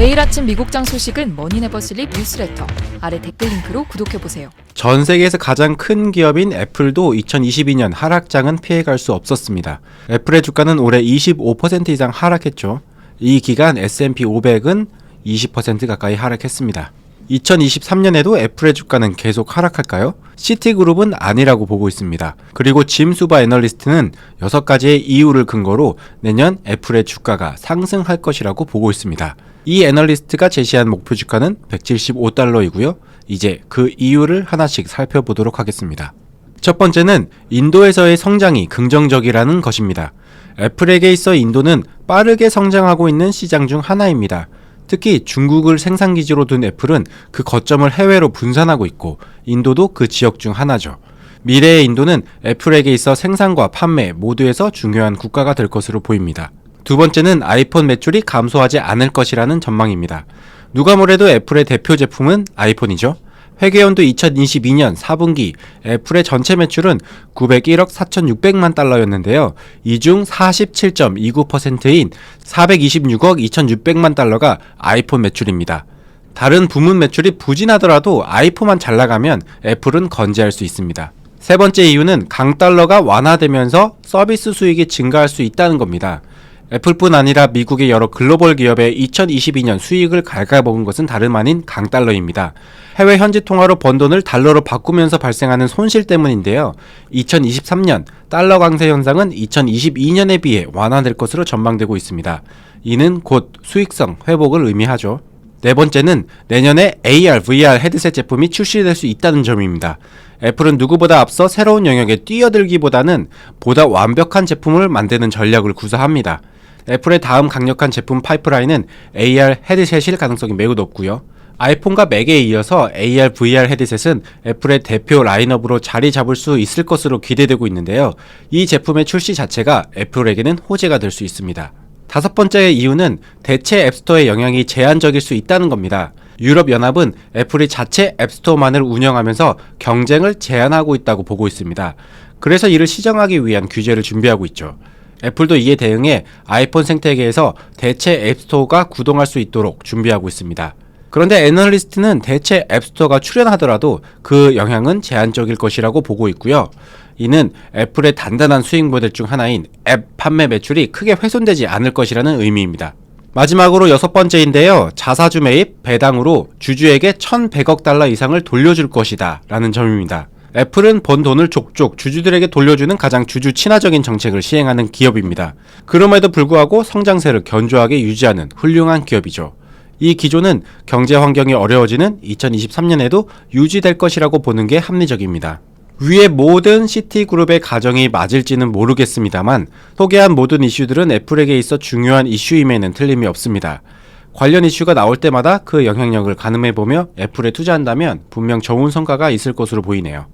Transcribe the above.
매일 아침 미국장 소식은 머니네버슬립 뉴스레터 아래 댓글 링크로 구독해보세요. 전 세계에서 가장 큰 기업인 애플도 2022년 하락장은 피해갈 수 없었습니다. 애플의 주가는 올해 25% 이상 하락했죠. 이 기간 S&P 500은 20% 가까이 하락했습니다. 2023년에도 애플의 주가는 계속 하락할까요? 시티그룹은 아니라고 보고 있습니다. 그리고 짐 수바 애널리스트는 6가지의 이유를 근거로 내년 애플의 주가가 상승할 것이라고 보고 있습니다. 이 애널리스트가 제시한 목표 주가는 175달러이고요. 이제 그 이유를 하나씩 살펴보도록 하겠습니다. 첫 번째는 인도에서의 성장이 긍정적이라는 것입니다. 애플에게 있어 인도는 빠르게 성장하고 있는 시장 중 하나입니다. 특히 중국을 생산기지로 둔 애플은 그 거점을 해외로 분산하고 있고 인도도 그 지역 중 하나죠. 미래의 인도는 애플에게 있어 생산과 판매 모두에서 중요한 국가가 될 것으로 보입니다. 두 번째는 아이폰 매출이 감소하지 않을 것이라는 전망입니다. 누가 뭐래도 애플의 대표 제품은 아이폰이죠. 회계연도 2022년 4분기 애플의 전체 매출은 901억 4,600만 달러였는데요. 이 중 47.29%인 426억 2,600만 달러가 아이폰 매출입니다. 다른 부문 매출이 부진하더라도 아이폰만 잘 나가면 애플은 건재할 수 있습니다. 세 번째 이유는 강달러가 완화되면서 서비스 수익이 증가할 수 있다는 겁니다. 애플뿐 아니라 미국의 여러 글로벌 기업의 2022년 수익을 갉아먹은 것은 다름 아닌 강달러입니다. 해외 현지 통화로 번 돈을 달러로 바꾸면서 발생하는 손실 때문인데요. 2023년 달러 강세 현상은 2022년에 비해 완화될 것으로 전망되고 있습니다. 이는 곧 수익성 회복을 의미하죠. 네 번째는 내년에 AR, VR 헤드셋 제품이 출시될 수 있다는 점입니다. 애플은 누구보다 앞서 새로운 영역에 뛰어들기보다는 보다 완벽한 제품을 만드는 전략을 구사합니다. 애플의 다음 강력한 제품 파이프라인은 AR 헤드셋일 가능성이 매우 높고요. 아이폰과 맥에 이어서 AR, VR 헤드셋은 애플의 대표 라인업으로 자리 잡을 수 있을 것으로 기대되고 있는데요. 이 제품의 출시 자체가 애플에게는 호재가 될 수 있습니다. 다섯 번째 이유는 대체 앱스토어의 영향이 제한적일 수 있다는 겁니다. 유럽연합은 애플이 자체 앱스토어만을 운영하면서 경쟁을 제한하고 있다고 보고 있습니다. 그래서 이를 시정하기 위한 규제를 준비하고 있죠. 애플도 이에 대응해 아이폰 생태계에서 대체 앱스토어가 구동할 수 있도록 준비하고 있습니다. 그런데 애널리스트는 대체 앱스토어가 출연하더라도 그 영향은 제한적일 것이라고 보고 있고요. 이는 애플의 단단한 수익 모델 중 하나인 앱 판매 매출이 크게 훼손되지 않을 것이라는 의미입니다. 마지막으로 여섯 번째인데요. 자사주 매입, 배당으로 주주에게 1,100억 달러 이상을 돌려줄 것이다. 라는 점입니다. 애플은 번 돈을 족족 주주들에게 돌려주는 가장 주주 친화적인 정책을 시행하는 기업입니다. 그럼에도 불구하고 성장세를 견조하게 유지하는 훌륭한 기업이죠. 이 기조는 경제 환경이 어려워지는 2023년에도 유지될 것이라고 보는 게 합리적입니다. 위의 모든 시티그룹의 가정이 맞을지는 모르겠습니다만 소개한 모든 이슈들은 애플에게 있어 중요한 이슈임에는 틀림이 없습니다. 관련 이슈가 나올 때마다 그 영향력을 가늠해 보며 애플에 투자한다면 분명 좋은 성과가 있을 것으로 보이네요.